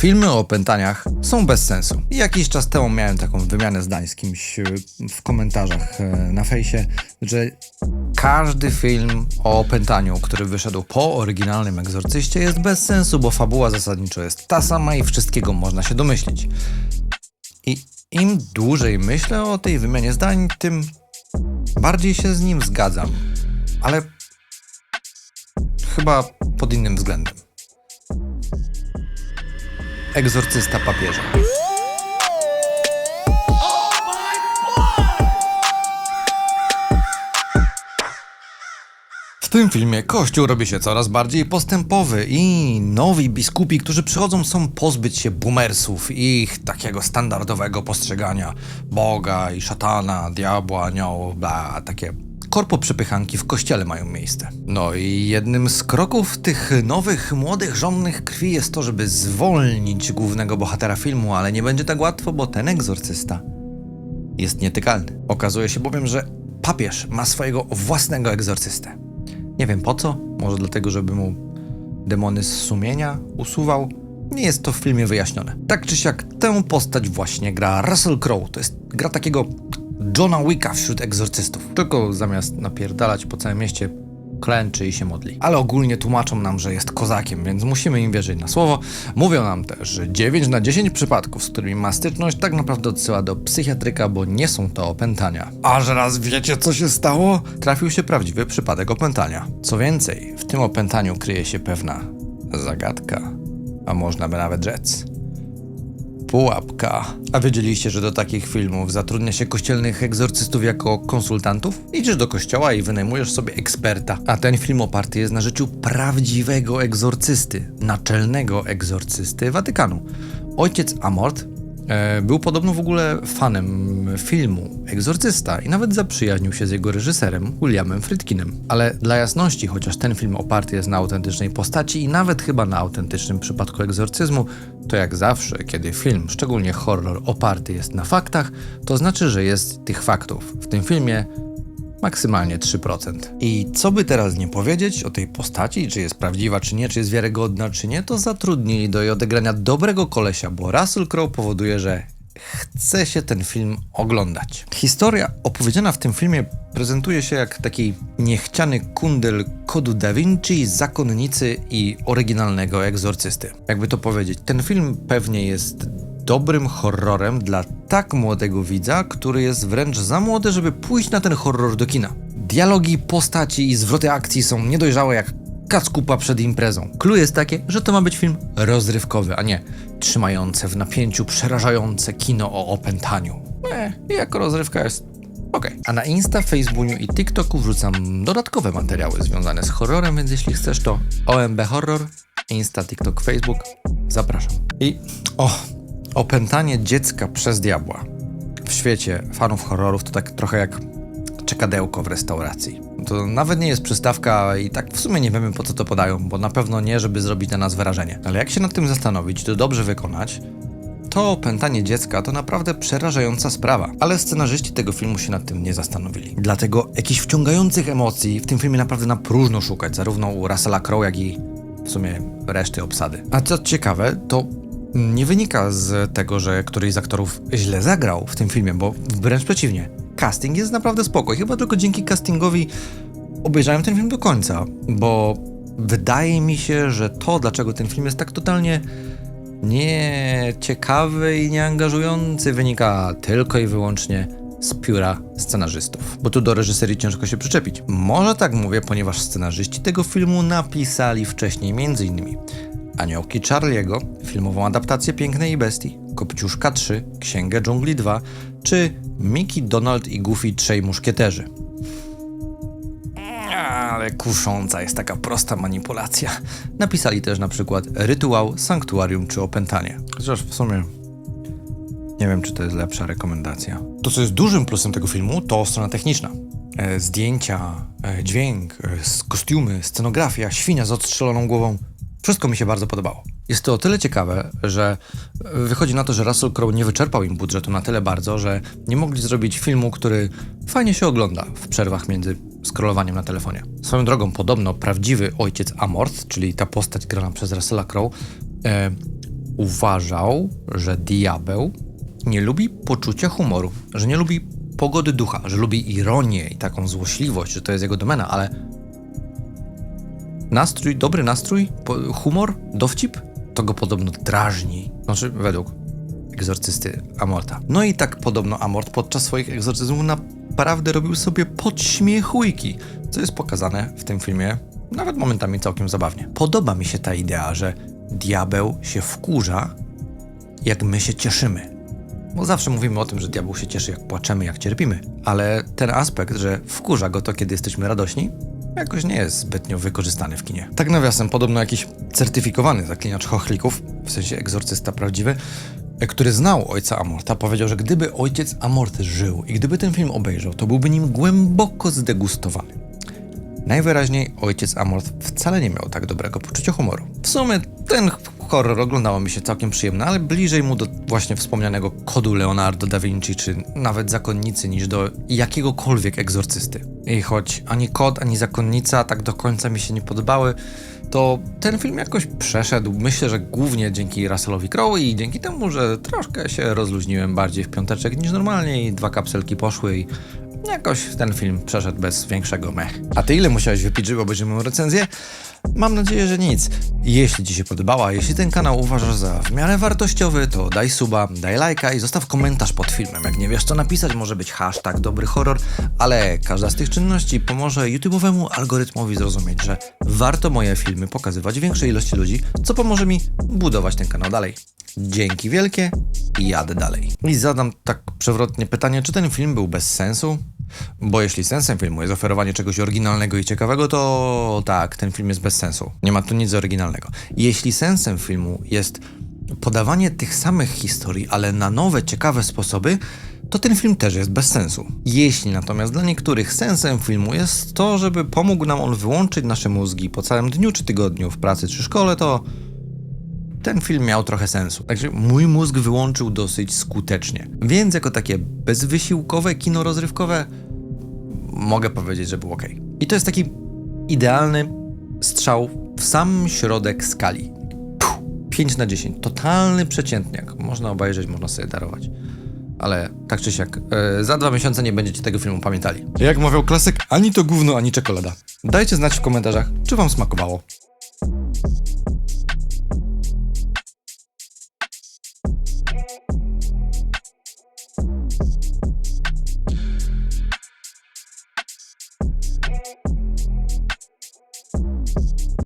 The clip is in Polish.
Filmy o opętaniach są bez sensu. Jakiś czas temu miałem taką wymianę zdań z kimś e, w komentarzach e, na fejsie, że każdy film o opętaniu, który wyszedł po oryginalnym egzorcyście jest bez sensu, bo fabuła zasadniczo jest ta sama i wszystkiego można się domyślić. I im dłużej myślę o tej wymianie zdań, tym bardziej się z nim zgadzam. Ale chyba pod innym względem. Egzorcysta papieża. W tym filmie Kościół robi się coraz bardziej postępowy i nowi biskupi, którzy przychodzą, są pozbyć się boomersów i ich takiego standardowego postrzegania Boga i szatana, diabła, aniołów, bla, takie korpo przepychanki w kościele mają miejsce. No i jednym z kroków tych nowych, młodych, żonnych krwi jest to, żeby zwolnić głównego bohatera filmu, ale nie będzie tak łatwo, bo ten egzorcysta jest nietykalny. Okazuje się bowiem, że papież ma swojego własnego egzorcystę. Nie wiem po co, może dlatego, żeby mu demony z sumienia usuwał. Nie jest to w filmie wyjaśnione. Tak czy siak, tę postać właśnie gra Russell Crowe. To jest gra takiego Johna Wicka wśród egzorcystów. Tylko zamiast napierdalać po całym mieście, klęczy i się modli. Ale ogólnie tłumaczą nam, że jest kozakiem, więc musimy im wierzyć na słowo. Mówią nam też, że 9 na 10 przypadków, z którymi ma styczność, tak naprawdę odsyła do psychiatryka, bo nie są to opętania. A że raz wiecie, co się stało? Trafił się prawdziwy przypadek opętania. Co więcej, w tym opętaniu kryje się pewna zagadka, a można by nawet rzec. Pułapka. A wiedzieliście, że do takich filmów zatrudnia się kościelnych egzorcystów jako konsultantów? Idziesz do kościoła i wynajmujesz sobie eksperta. A ten film oparty jest na życiu prawdziwego egzorcysty, naczelnego egzorcysty Watykanu. Ojciec Amort był podobno w ogóle fanem filmu Egzorcysta i nawet zaprzyjaźnił się z jego reżyserem Williamem Friedkinem. Ale dla jasności, chociaż ten film oparty jest na autentycznej postaci i nawet chyba na autentycznym przypadku egzorcyzmu, to jak zawsze, kiedy film, szczególnie horror, oparty jest na faktach, to znaczy, że jest tych faktów w tym filmie maksymalnie 3%. I co by teraz nie powiedzieć o tej postaci, czy jest prawdziwa, czy nie, czy jest wiarygodna, czy nie, to zatrudnili do jej odegrania dobrego kolesia, bo Russell Crowe powoduje, że chce się ten film oglądać. Historia opowiedziana w tym filmie prezentuje się jak taki niechciany kundel kodu Da Vinci, zakonnicy i oryginalnego egzorcysty. Jakby to powiedzieć, ten film pewnie jest dobrym horrorem dla tak młodego widza, który jest wręcz za młody, żeby pójść na ten horror do kina. Dialogi, postaci i zwroty akcji są niedojrzałe jak kackupa przed imprezą. Clue jest takie, że to ma być film rozrywkowy, a nie trzymające w napięciu przerażające kino o opętaniu. E, jako rozrywka jest ok. A na Insta, Facebooku i TikToku wrzucam dodatkowe materiały związane z horrorem, więc jeśli chcesz to OMB Horror, Insta, TikTok, Facebook, zapraszam. I o, opętanie dziecka przez diabła. W świecie fanów horrorów to tak trochę jak czekadełko w restauracji. To nawet nie jest przystawka i tak w sumie nie wiemy po co to podają, bo na pewno nie, żeby zrobić na nas wrażenie. Ale jak się nad tym zastanowić, to dobrze wykonać, to opętanie dziecka to naprawdę przerażająca sprawa. Ale scenarzyści tego filmu się nad tym nie zastanowili. Dlatego jakichś wciągających emocji w tym filmie naprawdę na próżno szukać, zarówno u Russella Crowe, jak i w sumie reszty obsady. A co ciekawe, to nie wynika z tego, że któryś z aktorów źle zagrał w tym filmie, bo wręcz przeciwnie. Casting jest naprawdę spoko. Chyba tylko dzięki castingowi obejrzałem ten film do końca, bo wydaje mi się, że to, dlaczego ten film jest tak totalnie nieciekawy i nieangażujący, wynika tylko i wyłącznie z pióra scenarzystów. Bo tu do reżyserii ciężko się przyczepić. Może tak mówię, ponieważ scenarzyści tego filmu napisali wcześniej m.in. Aniołki Charliego, filmową adaptację Pięknej i Bestii, Kopciuszka 3, Księgę Dżungli 2, czy Mickey, Donald i Goofy Trzej Muszkieterzy. Ale kusząca jest taka prosta manipulacja. Napisali też na przykład Rytuał, Sanktuarium czy Opętanie. Chociaż w sumie nie wiem, czy to jest lepsza rekomendacja. To, co jest dużym plusem tego filmu, to strona techniczna. E, zdjęcia, e, dźwięk, e, kostiumy, scenografia, świnia z odstrzeloną głową. Wszystko mi się bardzo podobało. Jest to o tyle ciekawe, że wychodzi na to, że Russell Crowe nie wyczerpał im budżetu na tyle bardzo, że nie mogli zrobić filmu, który fajnie się ogląda w przerwach między scrollowaniem na telefonie. Swoją drogą, podobno prawdziwy ojciec Amort, czyli ta postać grana przez Russella Crowe, e, uważał, że diabeł nie lubi poczucia humoru, że nie lubi pogody ducha, że lubi ironię i taką złośliwość, że to jest jego domena, ale nastrój, dobry nastrój, humor, dowcip, to go podobno drażni. Znaczy, według egzorcysty Amorta. No i tak podobno Amort podczas swoich egzorcyzmów naprawdę robił sobie podśmiechujki, co jest pokazane w tym filmie nawet momentami całkiem zabawnie. Podoba mi się ta idea, że diabeł się wkurza, jak my się cieszymy. Bo zawsze mówimy o tym, że diabeł się cieszy, jak płaczemy, jak cierpimy. Ale ten aspekt, że wkurza go to, kiedy jesteśmy radośni, jakoś nie jest zbytnio wykorzystany w kinie. Tak nawiasem, podobno jakiś certyfikowany zaklinacz chochlików, w sensie egzorcysta prawdziwy, e, który znał ojca Amorta, powiedział, że gdyby ojciec Amort żył i gdyby ten film obejrzał, to byłby nim głęboko zdegustowany. Najwyraźniej ojciec Amort wcale nie miał tak dobrego poczucia humoru. W sumie ten horror oglądało mi się całkiem przyjemny, ale bliżej mu do właśnie wspomnianego kodu Leonardo da Vinci, czy nawet zakonnicy, niż do jakiegokolwiek egzorcysty. I choć ani kod, ani zakonnica tak do końca mi się nie podobały, to ten film jakoś przeszedł. Myślę, że głównie dzięki Russellowi Crowe i dzięki temu, że troszkę się rozluźniłem bardziej w piąteczek niż normalnie i dwa kapselki poszły i Jakoś ten film przeszedł bez większego mech. A ty ile musiałeś wypić, żeby obejrzeć moją recenzję? Mam nadzieję, że nic. Jeśli ci się podobała, jeśli ten kanał uważasz za w miarę wartościowy, to daj suba, daj lajka i zostaw komentarz pod filmem. Jak nie wiesz co napisać, może być hashtag dobry horror, ale każda z tych czynności pomoże YouTube'owemu algorytmowi zrozumieć, że warto moje filmy pokazywać większej ilości ludzi, co pomoże mi budować ten kanał dalej. Dzięki wielkie i jadę dalej. I zadam tak przewrotnie pytanie, czy ten film był bez sensu? Bo jeśli sensem filmu jest oferowanie czegoś oryginalnego i ciekawego, to tak, ten film jest bez sensu. Nie ma tu nic oryginalnego. Jeśli sensem filmu jest podawanie tych samych historii, ale na nowe, ciekawe sposoby, to ten film też jest bez sensu. Jeśli natomiast dla niektórych sensem filmu jest to, żeby pomógł nam on wyłączyć nasze mózgi po całym dniu czy tygodniu w pracy czy szkole, to ten film miał trochę sensu. Także mój mózg wyłączył dosyć skutecznie. Więc jako takie bezwysiłkowe kino rozrywkowe mogę powiedzieć, że był ok. I to jest taki idealny strzał w sam środek skali. Puh, 5 na 10. Totalny przeciętniak. Można obejrzeć, można sobie darować. Ale tak czy siak, e, za dwa miesiące nie będziecie tego filmu pamiętali. Jak mówił klasyk, ani to gówno, ani czekolada. Dajcie znać w komentarzach, czy wam smakowało.